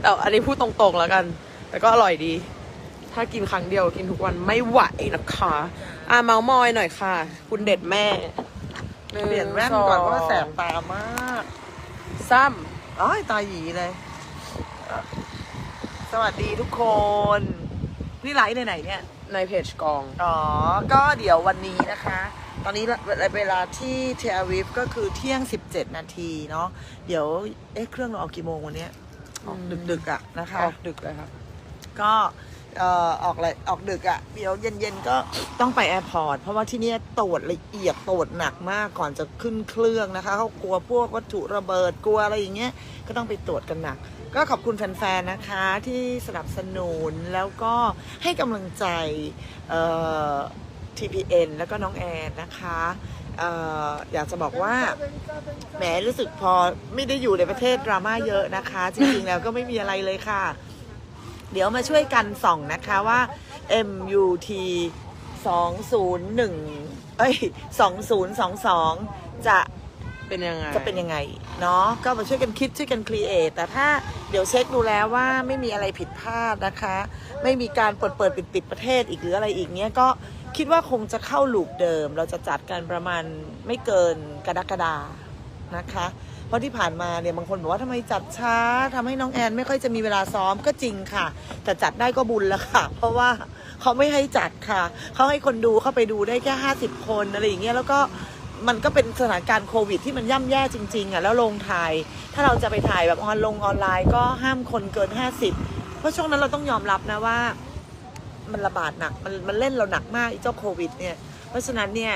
แต่อันนี้พูดตรงๆแล้วกัน แต่ก็อร่อยดี ถ้ากินครั้งเดียวกินทุกวันไม่ไหวนะคะอะเมาส์มอยหน่อยค่ะ คุณเด็ดแม่เปลี่ยนแว่นก่อนเพราะว่าแสบตามากซ้อ้อยตาหยีเลยอะสวัสดีทุกคน นี่ไลฟ์ในไหนเนี่ยำในเพจกอง อ๋อ ก็เดี๋ยววันนี้นะคะ ตอนนี้เวลาที่เทอาวิฟก็คือเที่ยง 17 นาทีเนาะ เดี๋ยว เอ๊ะ เครื่องเราออกกี่โมงวันเนี้ย ออกอืมดึกๆอะนะคะออกดึกเลยครับ ก็เอ่อออกเลยออกดึกอะ่ะเดี๋ยวเย็นๆก็ต้องไปแอร์พอร์ตเพราะว่าที่เนี่ยตรวจละเอียดตรวจหนักมากก่อนจะขึ้นเครื่องนะคะเขากลัวพวกวัตถุระเบิดกลัวอะไรอย่างเงี้ยก็ต้องไปตรวจกันหนัก ก็ขอบคุณแฟนๆนะคะที่สนับสนุนแล้วก็ให้กำลังใจเอ่อ TPN แล้วก็น้องแอนนะคะเอออยากจะบอกว่าแหมรู้สึกพอไม่ได้อยู่ในประเทศดราม่าเยอะนะคะ จริงๆแล้วก็ไม่มีอะไรเลยค่ะ เดี๋ยวมาช่วยกันส่องนะคะว่า MUT 201เอ้ย2022 จะเป็นยังไงจะเป็นยังไงเนาะก็มาช่วยกันคิดช่วยกันครีเอทแต่ถ้าเดี๋ยวเช็คดูแล้วว่าไม่มีอะไรผิดพลาดนะคะ ไม่มีการเปิดเปิดปิดปิดประเทศอีกหรืออะไรอีกเนี้ยก็ คิดว่าคงจะเข้าลูปเดิม เราจะจัดกันประมาณไม่เกินกรกฎานะคะ เพราะที่ผ่านมาเนี่ยบางคนบอกว่าทำไมจัดช้าทำให้น้องแอนไม่ค่อยจะมีเวลาซ้อมก็จริงค่ะ แต่จัดได้ก็บุญแล้วค่ะ เพราะว่าเขาไม่ให้จัดค่ะ เขาให้คนดูเข้าไปดูได้แค่ห้าสิบคนอะไรอย่างเงี้ยแล้วก็มันก็เป็นสถานการณ์โควิดที่มันย่ำแย่จริงๆอะแล้วลงถ่าย ถ้าเราจะไปถ่ายแบบออนลงออนไลน์ก็ห้ามคนเกินห้าสิบเพราะช่วงนั้นเราต้องยอมรับนะว่า มันระบาดหนักมันมันเล่นเราหนักมากไอ้เจ้าโควิดเนี่ยเพราะฉะนั้นเนี่ย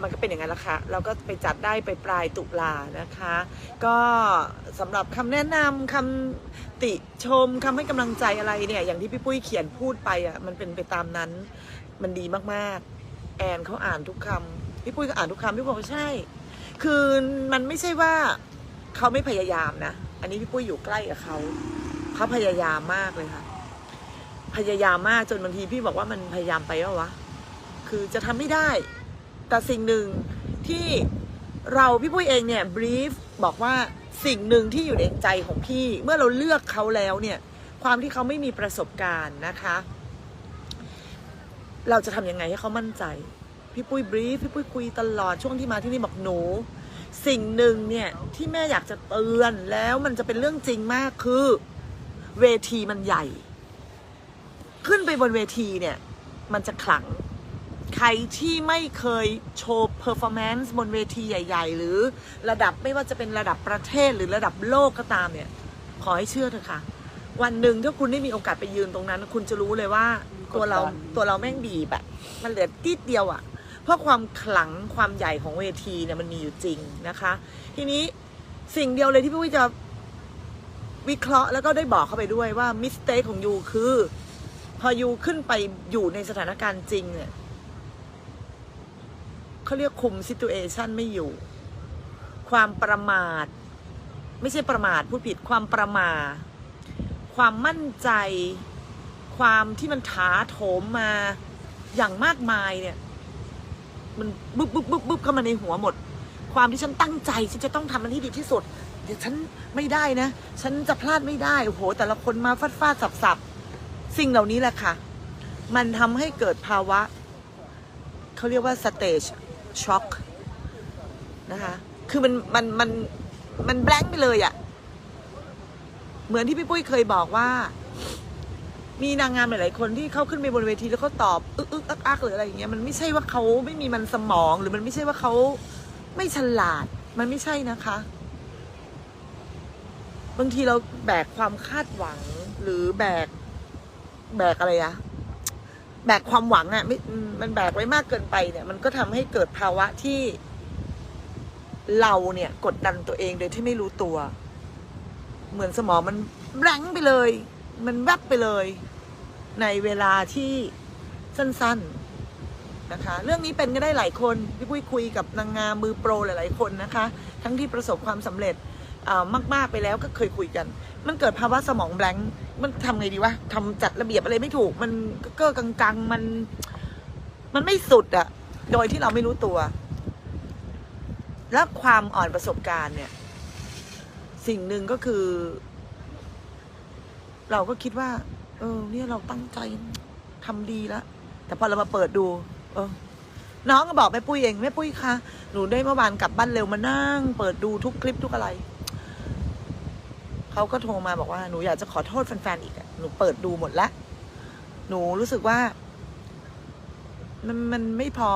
มันก็เป็นอย่างนั้นละค่ะเราก็ไปจัดได้ไปปลายตุลานะคะ ก็สำหรับคำแนะนำคำติชมคำให้กำลังใจอะไรเนี่ยอย่างที่พี่ปุ้ยเขียนพูดไปอะมันเป็นไปตามนั้นมันดีมากๆ แอนเขาอ่านทุกคำพี่ปุ้ยก็อ่านทุกคำพี่บอกว่าใช่ คือมันไม่ใช่ว่าเขาไม่พยายามนะ อันนี้พี่ปุ้ยอยู่ใกล้กับเขาเขาพยายามมากเลยค่ะ พยายามมากจนบางทีพี่บอกว่ามันพยายามไปแล้ววะ คือจะทำไม่ได้ แต่สิ่งหนึ่งที่เราพี่ปุ้ยเองเนี่ยบรีฟบอกว่าสิ่งหนึ่งที่อยู่ในใจของพี่ เมื่อเราเลือกเขาแล้วเนี่ย ความที่เขาไม่มีประสบการณ์นะคะ เราจะทำยังไงให้เขามั่นใจ พี่ปุ้ยบรีฟพี่ปุ้ยคุยตลอดช่วงที่มาที่นี่บอกหนู สิ่งหนึ่งเนี่ยที่แม่อยากจะเตือนแล้วมันจะเป็นเรื่องจริงมากคือ เวทีมันใหญ่ ขึ้นไปบนเวทีเนี่ย มันจะขลัง ใครที่ไม่เคยโชว์เพอร์ฟอร์แมนซ์บนเวทีใหญ่ ๆ หรือระดับไม่ว่าจะเป็นระดับประเทศหรือระดับโลกก็ตามเนี่ย ขอให้เชื่อเถอะค่ะ วันหนึ่งถ้าคุณได้มีโอกาสไปยืนตรงนั้น คุณจะรู้เลยว่าตัวเรากดดันตัวเราแม่งบีบแบบมันเหลือติดเดียวอะ่ะเพราะความขลังความใหญ่ของเวทีเนี่ยมันมีอยู่จริงนะคะ ทีนี้สิ่งเดียวเลยที่พี่วิจะวิเคราะห์แล้วก็ได้บอกเข้าไปด้วยว่ามิสเต e ของยูคือ พอยูขึ้นไปอยู่ในสถานการณ์จริงเนี่ยเขาเรียกคุมซิ t u เอชันไม่อยู่ ความประมาท ไม่ใช่ประมาทพูดผิดความประมาทความมั่นใจ ความที่มันถาโถมมาอย่างมากมายเนี่ย มันบึ๊บบึ๊บบึ๊บบึ๊บเข้ามาในหัวหมด ความที่ฉันตั้งใจฉันจะต้องทำมันที่ดีที่สุด เดี๋ยวฉันไม่ได้นะ ฉันจะพลาดไม่ได้โอ้โห แต่ละคนมาฟาดฟาดสับสับ สิ่งเหล่านี้แหละค่ะ มันทำให้เกิดภาวะ เขาเรียกว่า stage shock นะคะ คือมันมันมันมันแบงค์ไปเลยอะ่ะ เหมือนที่พี่ปุ้ยเคยบอกว่า มีนางงามหลาย ๆ คนที่เข้าขึ้นไปบนเวทีแล้วเขาตอบอึกอึกอักอักหรืออะไรอย่างเงี้ย มันไม่ใช่ว่าเขาไม่มีมันสมอง หรือมันไม่ใช่ว่าเขาไม่ฉลาด มันไม่ใช่นะคะ บางทีเราแบกความคาดหวังหรือแบก แบกอะไรอะแบกความหวังอะไม่มันแบกไว้มากเกินไปเนี่ย มันก็ทำให้เกิดภาวะที่เราเนี่ย กดดันตัวเองโดยที่ไม่รู้ตัว เหมือนสมองมันแรงไปเลย มันแวบไปเลย ในเวลาที่สั้น ๆนะคะ เรื่องนี้เป็นก็ได้หลายคนพี่ปุ้ยคุยกับนางงามมือโปรหลาย ๆ คนนะคะ ทั้งที่ประสบความสำเร็จ มาก ๆ ไปแล้วก็เคยคุยกัน มันเกิดภาวะสมองแบงค์มันทำไงดีวะทำจัดระเบียบอะไรไม่ถูก มันเก้อกังๆมัน มันไม่สุดอะโดยที่เราไม่รู้ตัว และความอ่อนประสบการณ์เนี่ย สิ่งหนึ่งก็คือ เราก็คิดว่า เออ เนี่ยเราตั้งใจทำดีแล้วแต่พอเรามาเปิดดู เออ น้องก็บอกแม่ปุ้ยเองแม่ปุ้ยคะหนูได้เมื่อวานกลับบ้านเร็วมานั่ง เปิดดูทุกคลิปทุกอะไร เขาก็โทรมาบอกว่าหนูอยากจะขอโทษแฟนๆอีกอะหนูเปิดดูหมดแล้วหนูรู้สึกว่า มันมันไม่พอ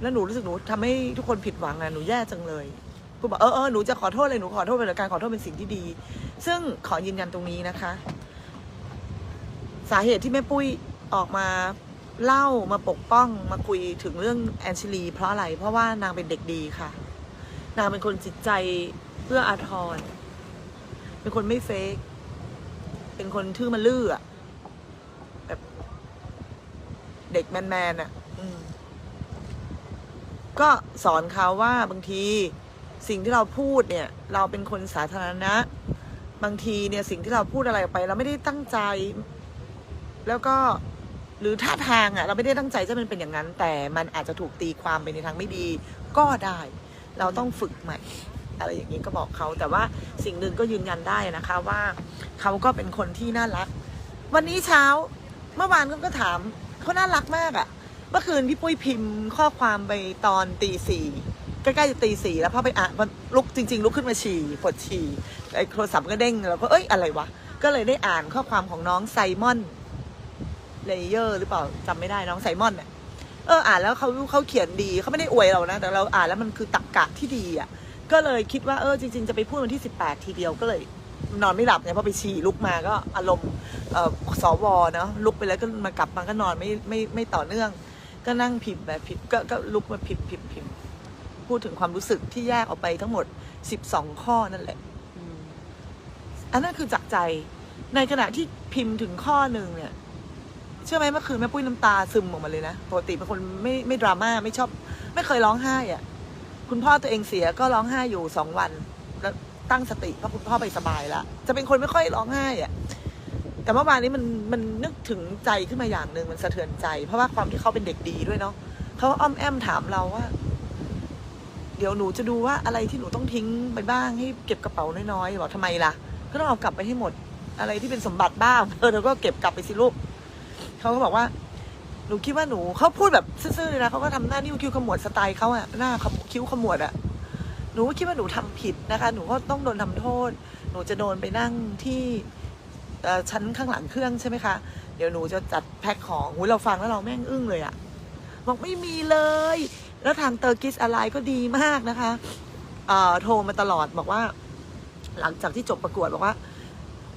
แล้วหนูรู้สึกหนูทำให้ทุกคนผิดหวังอะหนูแย่จังเลยกูบอกเออเออหนูจะขอโทษเลยหนูขอโทษเป็นการขอโทษเป็นสิ่งที่ดี ซึ่งขอยืนยันตรงนี้นะคะ สาเหตุที่แม่ปุ้ยออกมาเล่ามาปกป้องมาคุยถึงเรื่องแอนชิลี เพราะอะไร เพราะว่านางเป็นเด็กดีค่ะ นางเป็นคนจิตใจเพื่ออาทร เป็นคนไม่เฟกเป็นคนทื่อมาลื่ออะแบบเด็กแมนๆอะอืมก็สอนเขาว่าบางทีสิ่งที่เราพูดเนี่ย เราเป็นคนสาธารณะ บางทีเนี่ยสิ่งที่เราพูดอะไรออกไป เราไม่ได้ตั้งใจ แล้วก็หรือท่าทางอะ่ะเราไม่ได้ตั้งใจจะมันเป็นอย่างนั้น แต่มันอาจจะถูกตีความไปในทางไม่ดี ก็ได้ เราต้องฝึกใหม่ อะไรอย่างนี้ก็บอกเขา แต่ว่าสิ่งหนึ่งก็ยืนยันได้นะคะว่าเขาก็เป็นคนที่น่ารัก วันนี้เช้าเมื่อวานก็ถามเขาน่ารักมากอะ่ะเมื่อคืนพี่ปุ้ยพิมพ์ข้อความไปตอนตีสี่ใกล้ๆจะตีสี่แล้วพอไปอ่านลุกจริง ๆ ลุกขึ้นมาฉี่ปวดฉี่ไอ้โทรศัพท์ก็เด้งเราก็เอ้ยอะไรวะก็เลยได้อ่านข้อความของน้องไซมอนเลเยอร์หรือเปล่าจำไม่ได้น้องไซมอนเนี่ยเอออ่านแล้วเขาเขาเขียนดีเขาไม่ได้อวยเรานะ แต่เราอ่านแล้วมันคือตรกกะที่ดีอะ ก็เลยคิดว่าเออจริง ๆ จะไปพูดวันที่สิบแปดทีเดียวก็เลยนอนไม่หลับไงเพราะไปฉี่ลุกมาก็อารมณ์เอ่อสวเนาะลุกไปแล้วก็มากลับมาก็นอนไม่ไม่ไม่ต่อเนื่อง ก็นั่งพิมพ์แบบพิมพ์ก็ก็ลุกมาพิมพ์พิมพ์พิมพ์พูดถึงความรู้สึกที่แยกออกไปทั้งหมดสิบสองข้อนั่นแหละอันนั้นคือจากใจในขณะที่พิมพ์ถึงข้อหนึ่งเนี่ย เชื่อไหมเมื่อคืนแม่ปุ้ยน้ำตาซึมออกมาเลยนะปกติเป็นคนไม่ไม่ดราม่าไม่ชอบ ไม่เคยร้องไห้อะ คุณพ่อตัวเองเสียก็ร้องไห้อยู่สองวัน แล้วตั้งสติเพราะคุณพ่อไปสบายแล้วจะเป็นคนไม่ค่อยร้องไห้อะแต่เมื่อวานนี้มันมันนึกถึงใจขึ้นมาอย่างหนึ่งมันสะเทือนใจ เพราะว่าความที่เขาเป็นเด็กดีด้วยเนาะเขาอ้อมแอมถามเราว่า เดี๋ยวหนูจะดูว่าอะไรที่หนูต้องทิ้งไปบ้างให้เก็บกระเป๋าน้อยๆบอกทำไมล่ะ ก็ต้องเอากลับไปให้หมด อะไรที่เป็นสมบัติบ้างเออเธอก็เก็บกลับไปสิลูกเขาก็บอกว่า หนูคิดว่าหนูเขาพูดแบบซื่อๆเลยนะเขาก็ทำหน้านิ้วคิ้วขมวดสไตล์เขาอะหน้าขมคิ้วขมวดอะหนูก็คิดว่าหนูทำผิดนะคะ หนูก็ต้องโดนทำโทษ หนูจะโดนไปนั่งที่ชั้นข้างหลังเครื่องใช่ไหมคะ เดี๋ยวหนูจะจัดแพ็คของหูยเราฟังแล้วเราแม่งอึ้งเลยอะบอกไม่มีเลย แล้วทางเตอร์กิสอะไรก็ดีมากนะคะเออโทรมาตลอดบอกว่า หลังจากที่จบประกวดบอกว่า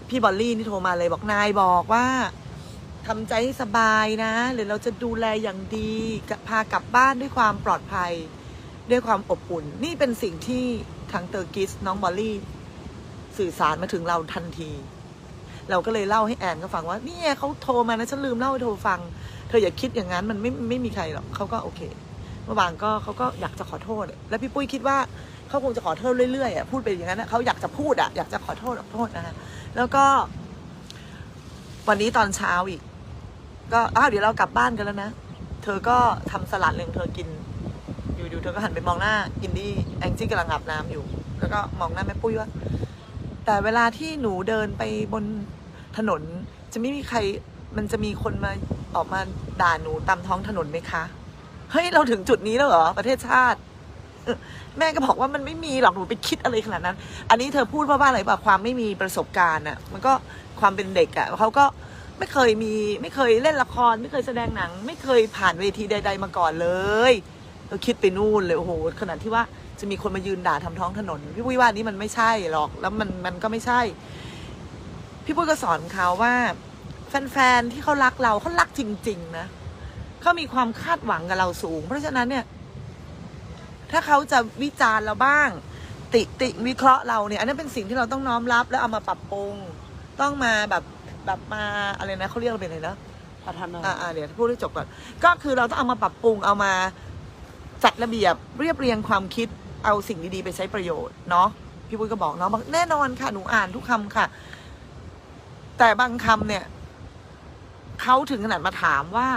พี่บอลลี่นี่โทรมาเลยบอกนายบอกว่า ทำใจให้สบายนะ หรือเราจะดูแลอย่างดีพากลับบ้านด้วยความปลอดภัย ด้วยความอบอุ่น นี่เป็นสิ่งที่ทางเตอร์กิสน้องบอลลี่สื่อสารมาถึงเราทันที เราก็เลยเล่าให้แอนก็ฟังว่านี่เขาโทรมานะฉันลืมเล่าให้โทรฟัง เธออย่าคิดอย่างนั้นมันไม่ไม่มีใครหรอกเขาก็โอเคเมื่อวานก็เขาก็อยากจะขอโทษ แล้วพี่ปุ้ยคิดว่าเขาคงจะขอโทษเรื่อยๆอะพูดไปอย่างนั้นเขาอยากจะพูดอะอยากจะขอโทษขอโทษนะฮะแล้วก็ วันนี้ตอนเช้าอีก ก็อ้าวเดี๋ยวเรากลับบ้านกันแล้วนะ เธอก็ทำสลัดเลยของเธอกิน อยู่ๆเธอก็หันไปมองหน้าอินดี้แองจี้กำลังอาบน้ำอยู่ แล้วก็มองหน้าแม่ปุ้ยว่า แต่เวลาที่หนูเดินไปบนถนนจะไม่มีใครมันจะมีคนมาออกมาด่าหนูตามท้องถนนไหมคะ เฮ้ย เราถึงจุดนี้แล้วเหรอ ประเทศชาติ แม่ก็บอกว่ามันไม่มีหรอกหนูไปคิดอะไรขนาดนั้น อันนี้เธอพูดเพราะว่าอะไรป่ะความไม่มีประสบการณ์อะมันก็ความเป็นเด็กอะเขาก็ ไม่เคยมีไม่เคยเล่นละคร ไม่เคยแสดงหนัง ไม่เคยผ่านเวทีใด ๆ มาก่อนเลยเราคิดไปนู่นเลยโอ้โหขนาดที่ว่าจะมีคนมายืนด่าทำท้องถนน พี่ปุ้ยว่านี่มันไม่ใช่หรอก แล้วมันมันก็ไม่ใช่ พี่ปุ้ยก็สอนเขาว่า แฟนๆที่เขารักเราเขารักจริง ๆ นะเขามีความคาดหวังกับเราสูง เพราะฉะนั้นเนี่ย ถ้าเขาจะวิจารณ์เราบ้าง ติติวิเคราะห์เราเนี่ย อันนั้นเป็นสิ่งที่เราต้องน้อมรับ แล้วเอามาปรับปรุง ต้องมาแบบ แบบมาอะไรนะเขาเรียกเราเป็นอะไรนะพัฒนาอ่าอ่าเดี๋ยวพูดให้จบก่อนก็คือเราต้องเอามาปรับปรุงเอามาจัดระเบียบเรียบเรียงความคิดเอาสิ่งดีๆ ไปใช้ประโยชน์เนาะพี่ปุ้ยก็บอกเนาะบอกแน่นอนค่ะหนูอ่านทุกคำค่ะ แต่บางคำเนี่ยเขาถึงขนาดมาถามว่า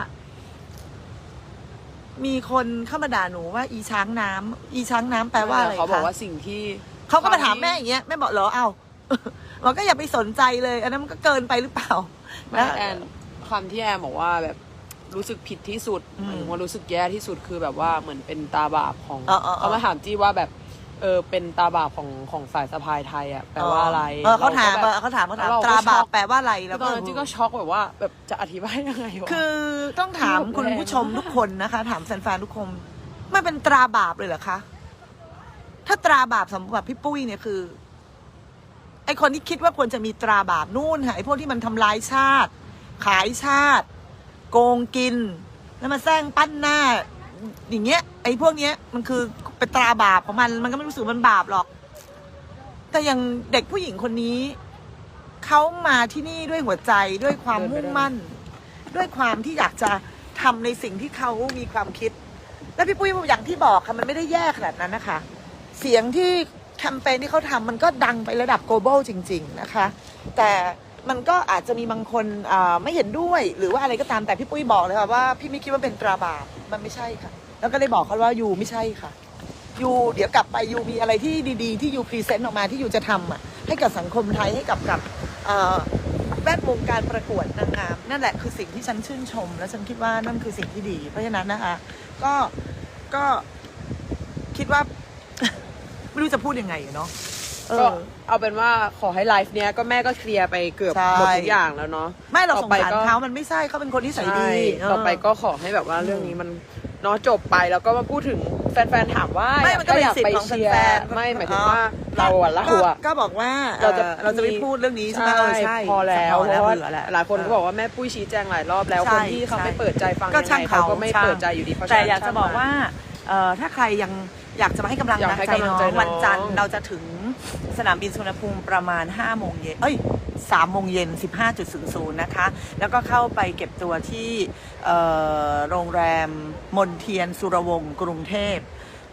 มีคนเข้ามาด่าหนูว่า อีช้างน้ำอีช้างน้ำแปลว่าอะไรเขาบอกคะว่าสิ่งที่ เขาก็มาถามแม่อย่างเงี้ยแม่บอกเหรอเอา เราก็อย่าไปสนใจเลย อันนั้นมันก็เกินไปหรือเปล่าแม่แอนคำที่แอนบอกว่าแบบรู้สึกผิดที่สุดอืมหมายถึงว่ารู้สึกแย่ที่สุดคือแบบว่าเหมือนเป็นตาบาปของเออเออเออเขามาถามจี้ว่าแบบเออเป็นตาบาปของของสายสะพายไทยอะแปลว่าอะไรเออเขาถามรก็แบบเขาถามเขาถามแล้วเราก็ตราบาช็ปอกแปลว่าอะไรแล้แล้ววตก็อนนั้นจี้ก็ช็อกแบบว่าแบบจะอธิบายยังไงวะคือต้องถามคุณผู้ชมทุกคนนะคะ ถามแฟนๆทุกคนไม่เป็นตราบาปเลยเหรอคะถ้าตราบาปสำหรับพี่ปุ้ยเนี่ยคือไอคนที่คิดว่าควรจะมีตราบาปนู่นค่ะไอพวกที่มันทำลายชาติ ขายชาติ โกงกิน แล้วมาแซงปั้นหน้า อย่างเงี้ย ไอพวกเนี้ยมันคือเป็นตราบาปของมัน มันก็ไม่รู้สึกมันบาปหรอก แต่อย่างเด็กผู้หญิงคนนี้เขามาที่นี่ด้วยหัวใจด้วยความมุ่งมั่น ด้วยความที่อยากจะทำในสิ่งที่เขามีความคิด และพี่ปุ้ยอย่างที่บอกค่ะมันไม่ได้แย่ขนาดนั้นนะคะ เสียงที่ แคมเปญที่เขาทำมันก็ดังไประดับ global จริง ๆ นะคะ แต่มันก็อาจจะมีบางคนไม่เห็นด้วยหรือว่าอะไรก็ตามแต่พี่ปุ้ยบอกเลยค่ะว่าพี่ไม่คิดว่าเป็นตราบาปมันไม่ใช่ค่ะ แล้วก็ได้บอกเขาว่ายูไม่ใช่ค่ะยูเดี๋ยวกลับไปยูมีอะไรที่ดีๆ ที่ยูพรีเซนต์ออกมาที่ยูจะทำอะให้กับสังคมไทยให้กับกับแวดวงการประกวดนางงามนั่นแหละคือสิ่งที่ฉันชื่นชม และฉันคิดว่านั่นคือสิ่งที่ดี เพราะฉะนั้นนะคะ ก็ก็คิดว่า ไม่รู้จะพูดยังไงอะเนาะ เอก็อ เอาเป็นว่าขอให้ไลฟ์เนี้ยก็แม่ก็เคลียร์ไปเกือบใช่ หมดทุกอย่างแล้วเนาะไม่เราต่สองไปสารก็เขามันไม่ใช่เขาเป็นคนที่ใส่ดีใช่เออต่อไปก็ขอให้แบบว่าเรื่องนี้มันเนาะจบไปแล้วก็มาพูดถึงแฟนๆถามว่าไม่มันก็เป็นอยากสิทไปธิ์ของเชียร์แฟนๆไม่หมายถึงอ๋อว่าเราอะเราก็อะก็บอกว่าเราจะเอ่อเราจะไม่พูดเรื่องนี้ใช่ไหมเออใช่พอแล้วพอเพแล้วราะว่าเบื่อแล้วหลายคนก็บอกว่าแม่ปุ้ยชี้แจงหลายรอบแล้ว ใช่คนที่เขาใช่ไม่เปิดใจฟังก็ยังช่างไงเขาเขาก็ไม่ช่างเปิดใจอยู่ดีเพราะฉะแต่นั้นอยากจะบอกว่า เอ่อถ้าใครยังอยากจะมาให้กำลังอยากให้ใจกำลังน้อใจงน้อง วันจันทร์เราจะถึงสนามบินสุวรรณภูมิประมาณ 5 โมงเย็นเอ้ย3โมงเย็น 15.00 นะคะ แล้วก็เข้าไปเก็บตัวที่เอ่อโรงแรมมนเทียนสุรวงศ์กรุงเทพ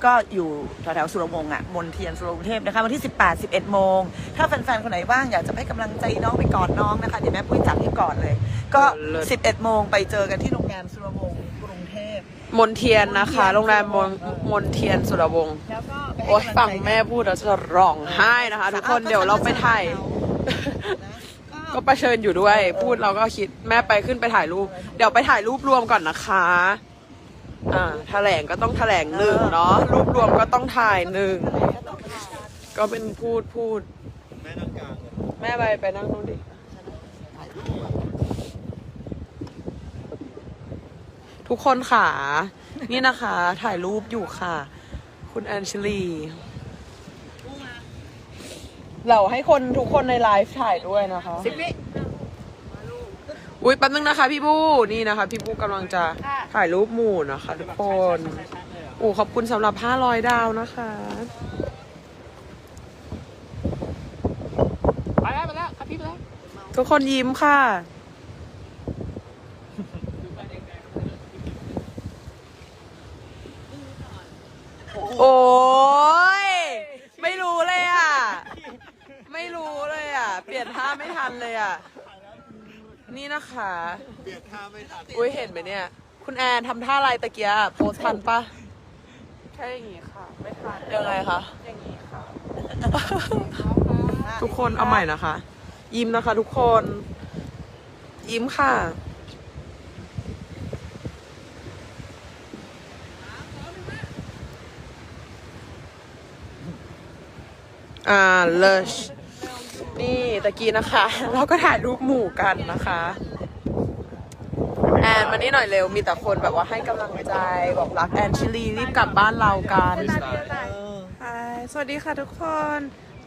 ก็อยู่แถวๆสุรวงศ์อะมนเทียนสุรวงศ์เทพนะคะวันที่ 18 11 โมง ถ้าแฟนๆ คนไหนว่างอยากจะให้กำลังใจน้องไปกอดน้องนะคะ เดี๋ยวแม่ปุ้ยจัดให้ก่อนเลย ก็ เลิศ 11 โมงไปเจอกันที่โรงแรมสุรวงศ์กรุงเทพ มนเทียนนะคะ โรงแรมมนมนเทียนสุรวงศ์แล้วก็ไปให้โอ๊ยกำลัฟังใจแม่พูดแล้วจะร้องไห้นะคะ ทุกคนเดี๋ยวเราไปถ่ายก็ประเชิญอยู่ด้วย พูดเราก็คิดแม่ไปขึ้นไปถ่ายรูป เดี๋ยวไปถ่ายรูปรวมก่อนนะคะ อ่าแถลงก็ต้องแถลงหนึ่งเนาะรูปรวมก็ต้องถ่ายหนึ่งก็เป็นพูดพูด แม่นั่งกลางเลยแม่ไปไปนั่งนู่นดิ ทุกคนค่ะ นี่นะคะ ถ่ายรูปอยู่ค่ะ คุณแอนชิลีเราให้คนทุกคนในไลฟ์ถ่ายด้วยนะคะสิบวิอุ้ยแป๊บนึงนะคะ พี่บูนี่นะคะ พี่บูกำลังจะถ่ายรูปหมู่นะคะทุกคนอูขอบคุณสำหรับ 500 ดาวนะคะไปแล้วไปแล้วครับพี่ไปแล้วทุกคนยิ้มค่ะ โอ้ย ไม่รู้เลยอะ ไม่รู้เลยอะเปลี่ยนท่าไม่ทันเลยอะ นี่นะคะ เปลี่ยนท่าไม่ทันอุ้ยเห็นไหมเนี่ย คุณแอนทำท่าอะไรตะเกียบโพสทันปะแค่อย่างงี้ค่ะ ไม่ทันยังไงคะ อย่างงี้ค่ะ ทุกคนเอาใหม่นะคะ ยิ้มนะคะทุกคน ยิ้มค่ะอ่าเลช นี่ตะกี้นะคะ เราก็ถ่ายรูปหมู่กันนะคะแอนมานี่หน่อยเร็วมีแต่คนแบบว่าให้กำลังใจบอกรักแอนชิลีรีบกลับบ้านเรากัน Hi สวัสดีค่ะทุกคน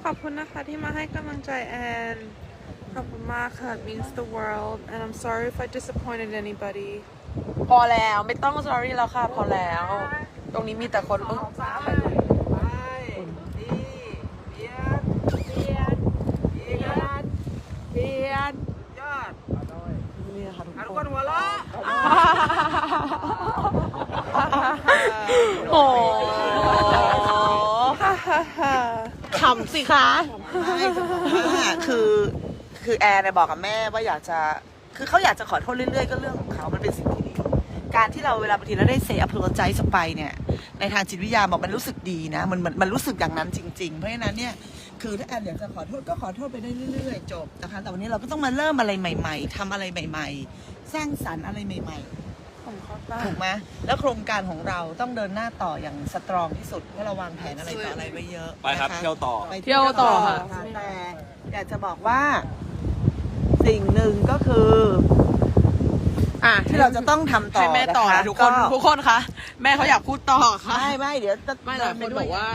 ขอบคุณนะคะที่มาให้กำลังใจแอน ขอบคุณมากค่ะ it means the world and I'm sorry if I disappointed anybody พอแล้วไม่ต้อง sorry แล้วค่ะ พอแล้ว ตรงนี้มีแต่คนเอ้ ยนี่นะคะทุกคนโอ้โหขำสิคะไม่จะบอกว่าคือคือแอร์เนี่ยบอกกับแม่ว่าอยากจะคือเขาอยากจะขอโทษเรื่อยๆก็เรื่องของเขา มันเป็นสิ่งที่ดีการที่เราเวลาบางทีเราได้เซ y a p o l o g i z e ไปเนี่ย ในทางจิตวิทยาบอกมันรู้สึกดีนะ มันมันมันรู้สึกอย่างนั้นจริง ๆ เพราะฉะนั้นเนี่ย คือถ้าแอนอยากจะขอโทษก็ขอโทษไปได้เรื่อยๆจบนะคะแต่วันนี้เราก็ต้องมาเริ่มอะไรใหม่ ๆทำอะไรใหม่ ๆ สร้างสรรค์อะไรใหม่ผมเข้าใจๆถูกไหมแล้วโครงการของเราต้องเดินหน้าต่ออย่างสตรองที่สุดเพราะเราวางแผนอะไรต่ออะไรไว้เยอะไปครับนะคะเที่ยวต่อไปเที่ยวต่อค่ะแต่อยากจะบอกว่าสิ่งหนึ่งก็คือ อะที่เราจะต้องทำต่อให้แม่ต่อนะนะคะทุกคนทุกคนคะแม่เขาอยากพูดต่อค่ะ ไม่ไม่เดี๋ยวจะ ไม่หลายคนบอกว่า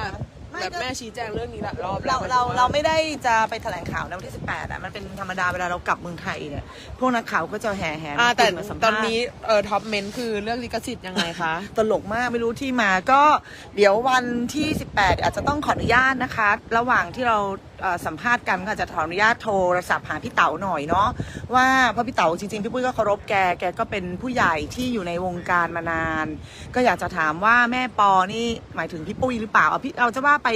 ไม่แบบก็ แม่ชี้แจงเรื่องนี้หลายรอบเราแล้วเราเราไม่ได้จะไปแถลงข่าวในวันที่ 18อะมันเป็นธรรมดาเวลาเรากลับเมืองไทยเนี่ยพวกนักข่าวก็จะแห่แห่อ่าแต่มาสัมภาษณ์ตอนนี้เออท็อปเมนคือเรื่องลิขสิทธิ์ยังไงคะ ตลกมากไม่รู้ที่มาก็เดี๋ยววันที่ 18 อาจจะต้องขออนุญาตนะคะ ระหว่างที่เราเอ่อสัมภาษณ์กันก็อาจจะขออนุญาตโทรศัพท์หาพี่เต๋าหน่อยเนาะว่าเพราะพี่เต๋าจริงๆพี่ปุ้ยก็เคารพแกแกก็เป็นผู้ใหญ่ที่อยู่ในวงการมานาน ก็อยากจะถามว่าแม่ปอนี่หมายถึงพี่ปุ้ยหรือเปล่าเอาพี่เอาจะว่าไป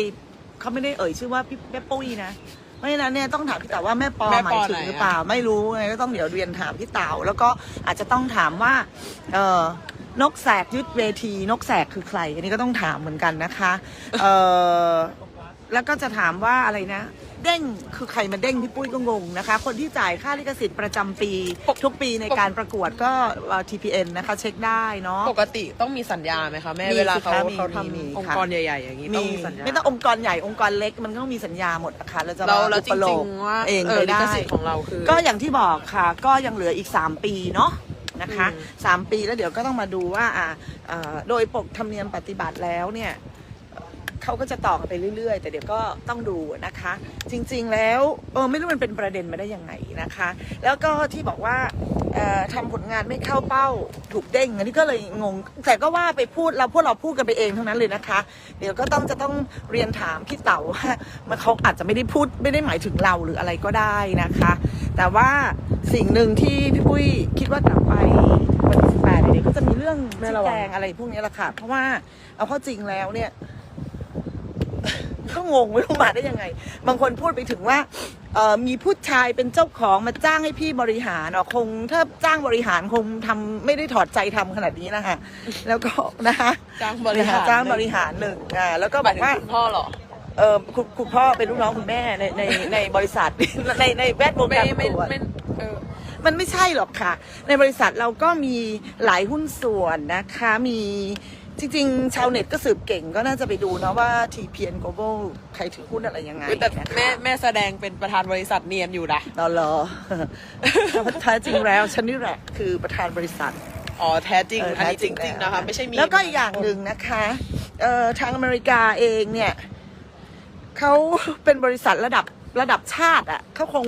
เขาไม่ได้เอ่ยชื่อว่าพี่แม่ปุ้ยนะเพราะฉะนั้นเนี่ยต้องถามพี่เต๋าว่าแม่ปอแม่หมาปยอถึงไหนอะหรือเปล่า ไม่รู้ไงก็ต้องเดี๋ยวเรียนถามพี่เต๋าแล้วก็อาจจะต้องถามว่า เออนกแสกยึดเวที นกแสกคือใคร อันนี้ก็ต้องถามเหมือนกันนะคะ เออ แล้วก็จะถามว่าอะไรนะ เด้งคือใครมาเด้งพี่ปุ้ยก็งงนะคะ คนที่จ่ายค่าลิขสิทธิ์ประจำปี ทุกปีในการประกวดก็เอ่อ TPN นะคะเช็คได้เนาะ ปกติต้องมีสัญญาไหมคะแม่มีเวลาสิเขาคะมีเขามีมีทำองค่ะค์กรใหญ่ ๆ อย่างนี้ต้องมีสัญญา ไม่ต้ององค์กรใหญ่องค์กรเล็กมันก็ต้องมีสัญญาหมดอะค่ะเราจะเรามาเราจอุปโลริกงๆว่าเองเอไปอลิได้ขสิทธิ์ของเราคือก็อย่างที่บอกค่ะ ก็ยังเหลืออีก 3 ปีเนาะนะคะอืม สามปีแล้วเดี๋ยวก็ต้องมาดูว่าอ่าอ่าโดยปกธรรมเนียมปฏิบัติแล้วเนี่ย เขาก็จะต่อกันไปเรื่อย ๆ แต่เดี๋ยวก็ต้องดูนะคะ จริงๆแล้วเออไม่รู้มันเป็นประเด็นมาได้ยังไงนะคะ แล้วก็ที่บอกว่าเอ่อทำผลงานไม่เข้าเป้าถูกเด้งอันนี้ก็เลยงง แต่ก็ว่าไปพูดเราพวกเราพูดกันไปเองทั้งนั้นเลยนะคะ เดี๋ยวก็ต้องจะต้องเรียนถามพี่เต๋าว่ามันเขาอาจจะไม่ได้พูดไม่ได้หมายถึงเราหรืออะไรก็ได้นะคะ แต่ว่าสิ่งหนึ่งที่พี่ปุ้ยคิดว่ากลับไปวันที่สิบแปดเดี๋ยวก็จะมีเรื่องแม่ชี้ระวังแจงอะไรพวกนี้แหละค่ะเพราะว่าเอาข้าจริงแล้วเนี่ย ก็งงไม่รู้มาได้ยังไง บางคนพูดไปถึงว่าเอ่อมีผู้ชายเป็นเจ้าของมาจ้างให้พี่บริหารอ๋อคงถ้าจ้างบริหารคงทำไม่ได้ถอดใจทำขนาดนี้นะคะแล้วก็นะคะจ้างบริหารจ้างบริหารหนึ่งอ่าแล้วก็หบมาอยกถึงว่าคุณพ่อเหรอเออคุณคุณพ่อเป็นลูกน้องคุณแม่ในในในบริษัทในในแวดวงไม่การไม่ประกวดไม่เออมันไม่ใช่หรอกค่ะ ในบริษัทเราก็มีหลายหุ้นส่วนนะคะ มี จริงๆ ชาวเน็ตก็สืบเก่งก็น่าจะไปดูนะว่า TPN Global ใครถือหุ้นอะไรยังไงแต่นะคะแม่แม่แสดงเป็นประธานบริษัทเนียนอยู่นะเราเหรอแท้จริงแล้วฉันนี่แหละคือประธานบริษัท อ๋อแท้จริง เอันนี้จแท้ริงๆนะคะ ไม่ใช่มี แล้วก็อีกอย่างหนึ่งนะคะเอ่อทางอเมริกาเองเนี่ยเขาเป็นบริษัทระดับระดับชาติอะเขาคง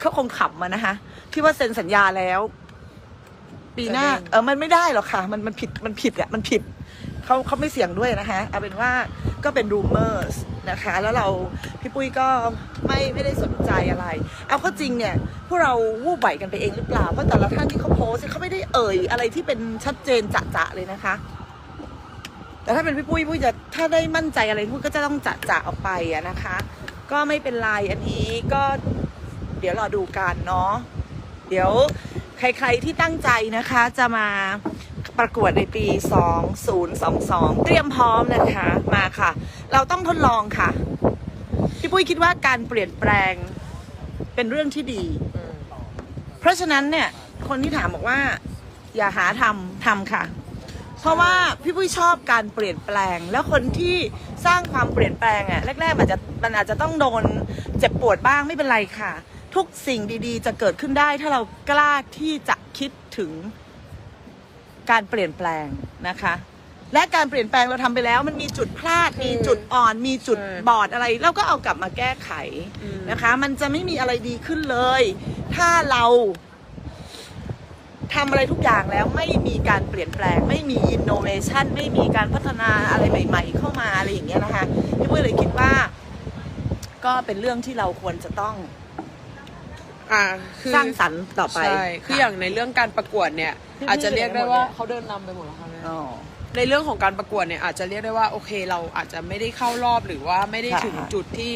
เขาคงขำมานะคะ ที่ว่าเซ็นสัญญาแล้ว ปีหน้าเออมันไม่ได้หรอกค่ะ มันมันผิดมันผิดอะมันผิดเขาเขาไม่เสี่ยงด้วยนะคะเอาเป็นว่าก็เป็นรูเมอร์สนะคะ แล้วเราพี่ปุ้ยก็ไม่ไม่ได้สนใจอะไร เอาเข้าจริงเนี่ยพวกเราวูบไหวกันไปเองหรือเปล่าเพราะแต่ละท่านที่เขาโพสต์เนี่ยเขาไม่ได้เอ่ยอะไรที่เป็นชัดเจนจะๆเลยนะคะ แต่ถ้าเป็นพี่ปุ้ยปุ้ยจะถ้าได้มั่นใจอะไรปุ้ยก็จะต้องจะจะออกไปอะนะคะ ก็ไม่เป็นไรอันนี้ก็เดี๋ยวรอดูกันเนาะเดี๋ยว ใครๆที่ตั้งใจนะคะจะมาประกวดในปี 2022 เตรียมพร้อมนะคะมาค่ะ เราต้องทดลองค่ะ พี่ปุ้ยคิดว่าการเปลี่ยนแปลงเป็นเรื่องที่ดี เพราะฉะนั้นเนี่ยคนที่ถามบอกว่า อย่าหาทำทำค่ะ เพราะว่าพี่ปุ้ยชอบการเปลี่ยนแปลง แล้วคนที่สร้างความเปลี่ยนแปลงอะแรกๆมันอาจจะมันอาจจะต้องโดนเจ็บปวดบ้างไม่เป็นไรค่ะ ทุกสิ่งดีๆ จะเกิดขึ้นได้ถ้าเรากล้าที่จะคิดถึงการเปลี่ยนแปลงนะคะ และการเปลี่ยนแปลงเราทำไปแล้ว มันมีจุดพลาดมีจุดอ่อน มีจุดใช่บอดอะไร เราก็เอากลับมาแก้ไขอืมนะคะ มันจะไม่มีอะไรดีขึ้นเลย ถ้าเราทำอะไรทุกอย่างแล้วไม่มีการเปลี่ยนแปลง ไม่มีอินโนเวชันไม่มีการพัฒนาอะไรใหม่ ๆ เข้ามาอะไรอย่างเงี้ยนะคะพี่ปุ้ยเลยคิดว่า ก็เป็นเรื่องที่เราควรจะต้อง อ่าคือสร้างสรรค์ต่อไปใช่คืออย่างในเรื่องการประกวดเนี่ยพี่อาจจะเรียกได้ว่าพี่เขาเดินนำไปหมดแล้วค่ะแม่อ๋อในเรื่องของการประกวดเนี่ยอาจจะเรียกได้ว่าโอเค เราอาจจะไม่ได้เข้ารอบหรือว่าไม่ได้ค่ะถึงจุดที่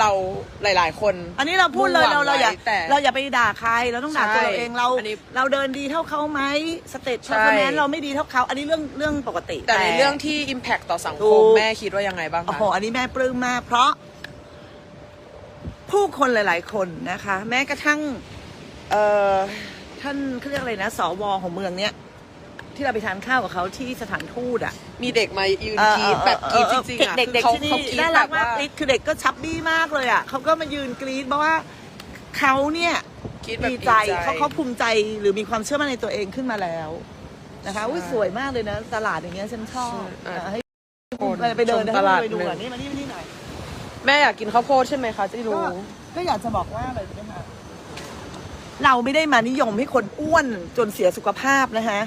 เราหลาย ๆ คน อันนี้เราพูดเลยมุ่งหวัเรางเราอย่าไว้แต่เราอย่าไปด่าใครเราต้องด่าตัวใช่เราเองเราอันนี้เราเดินดีเท่าเขาไหมสเตจใช่เพอร์แมนเราไม่ดีเท่าเขาอันนี้เรื่องเรื่องปกติ แต่ในเรื่องที่ Impact ต่อสังคถูมกแม่คิดว่ายังไงบ้างโอ้คะโหอันนี้แม่ปลื้มมากเพราะ ผู้คนหลาย ๆ คนนะคะ แม้กระทั่งเอ่อท่านเขาเรียกอะไรนะสวของเมืองเนี้ยที่เราไปทานข้าวกับเขาที่สถานทูตอะ มีเด็กมายืนเออกรีดแบบกรีดจริงๆอะเด็กคือเด็กเขาที่นี่เขากรีดน่าแบรักบมากว่ากรีดคือเด็กก็ชับบี้มากเลยอะเขาก็มายืนกรีดเพราะว่าเขาเนี่ยกรีดแบบดีใจเขาเขาภูมิใจหรือมีความเชื่อมั่นในตัวเองขึ้นมาแล้วนะคะอุ้ยสวยมากเลยนะ ตลาดอย่างเงี้ยฉันชอบใช่อะให้คนไปเดินชมตลาดไปดูหนึ่งอะนี่มานี่มานี่หน่อย แม่อยากกินข้าวโพดใช่ไหมคะจะรู้ก็ก็อยากจะบอกว่าอะไรรู้ไหมคะเราไม่ได้มานิยมให้คนอ้วนจนเสียสุขภาพนะคะ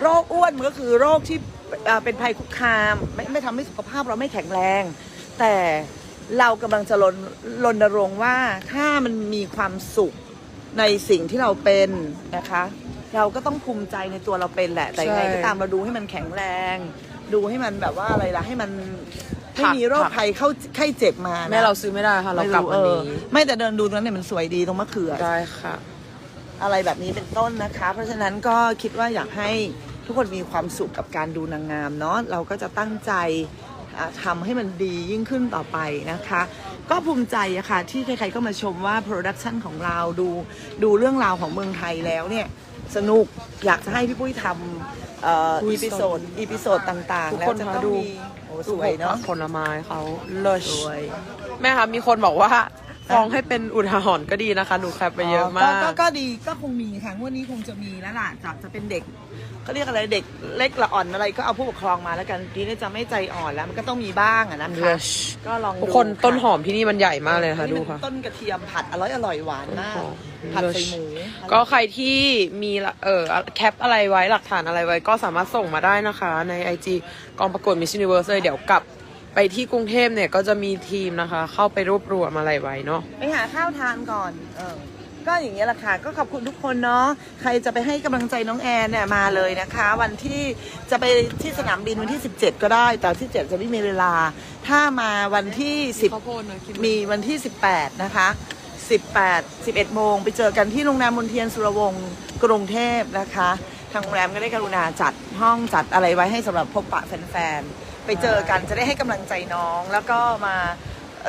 โรคอ้วนมันก็คือโรคที่เอ่อเป็นภัยคุกคาม ไม่ไม่ทำให้สุขภาพเราไม่แข็งแรง แต่เรากำลังจะรณรณรงค์ว่าถ้ามันมีความสุขในสิ่งที่เราเป็นนะคะ เราก็ต้องภูมิใจในตัวเราเป็นแหละแต่ยังไงใช่ ก็ตามเราดูให้มันแข็งแรง ดูให้มันแบบว่าอะไรล่ะให้มัน ไม่ผักมีโรคผักภัยเข้าไข้เจ็บมานะแม่เราซื้อไม่ได้ค่ะ เรากลับวันนี้เออไม่แต่เดินดูตรงนั้นเนี่ยมันสวยดีตรงมะเขือ ได้ค่ะ อะไรแบบนี้เป็นต้นนะคะ เพราะฉะนั้นก็คิดว่าอยากให้ทุกคนมีความสุขกับการดูนางงามเนาะเราก็จะตั้งใจอะทำให้มันดียิ่งขึ้นต่อไปนะคะ ก็ภูมิใจอะค่ะที่ใครๆก็มาชมว่าโปรดักชันของเราดูดูเรื่องราวของเมืองไทยแล้วเนี่ย สนุกอยากจะให้พี่ปุ้ยทำเอ่ออุ้ยอีพิโซดอีพิโซดต่างๆทุกแล้วคนจะมาต้องดูมีโอ้ สวยเนาะผลไม้เขาเลิศสวย แม่คะมีคนบอกว่าฟ้องให้เป็นอุทาหรณ์ก็ดีนะคะ หนูแคปไปเยอะมาก ก็ก็ดีก็คงมีค่ะงวันนี้คงจะมีแล้วล่ะจะจะเป็นเด็ก เขาเรียกอะไรเด็กเล็กละอ่อนอะไรก็เอาผู้ปกครองมาแล้วกันทีนี้จะไม่ใจอ่อนแล้วมันก็ต้องมีบ้างอะนะคะ Yes ก็ลองดูทุกคนะต้นหอมที่นี่มันใหญ่มากเลยนะคะอันดูนี้มันค่ะต้นกระเทียมผัดอร่อยอร่อยหวานมากต้นหอมผัดใส่หมูก็ใครที่มีละเออแคปอะไรไว้หลักฐานอะไรไว้ ก็สามารถส่งมาได้นะคะ ใน IG กองประกวด Miss Universe เลยเดี๋ยวกลับไปที่กรุงเทพเนี่ยก็จะมีทีมนะคะ เข้าไปรวบรวมอะไรไว้เนาะไปหาข้าวทานก่อนเออ ก็อย่างนี้ยแหละค่ะ ก็ขอบคุณทุกคนเนาะ ใครจะไปให้กำลังใจน้องแอนเนี่ยมาเลยนะคะ วันที่จะไปที่สนามบินวันที่ 17 ก็ได้ แต่ที่7จะไม่มีเวลา ถ้ามาวันที่ 10 มีวันที่ 18 นะคะ 18 11 โมงไปเจอกันที่โรงแรมมนเทียนสุรวงศ์กรุงเทพนะคะ ทางโรงแรมก็ได้กรุณาจัดห้องจัดอะไรไว้ให้สำหรับพบปะแฟนๆ ไปเจอกันจะได้ให้กำลังใจน้องแล้วก็มา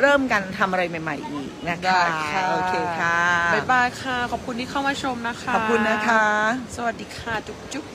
เริ่มกันทำอะไรใหม่ ๆ อีกนะคะได้ค่ะ โอเคค่ะ บ๊ายบายค่ะ ขอบคุณที่เข้ามาชมนะคะ ขอบคุณนะคะ สวัสดีค่ะ จุ๊บจุ๊บ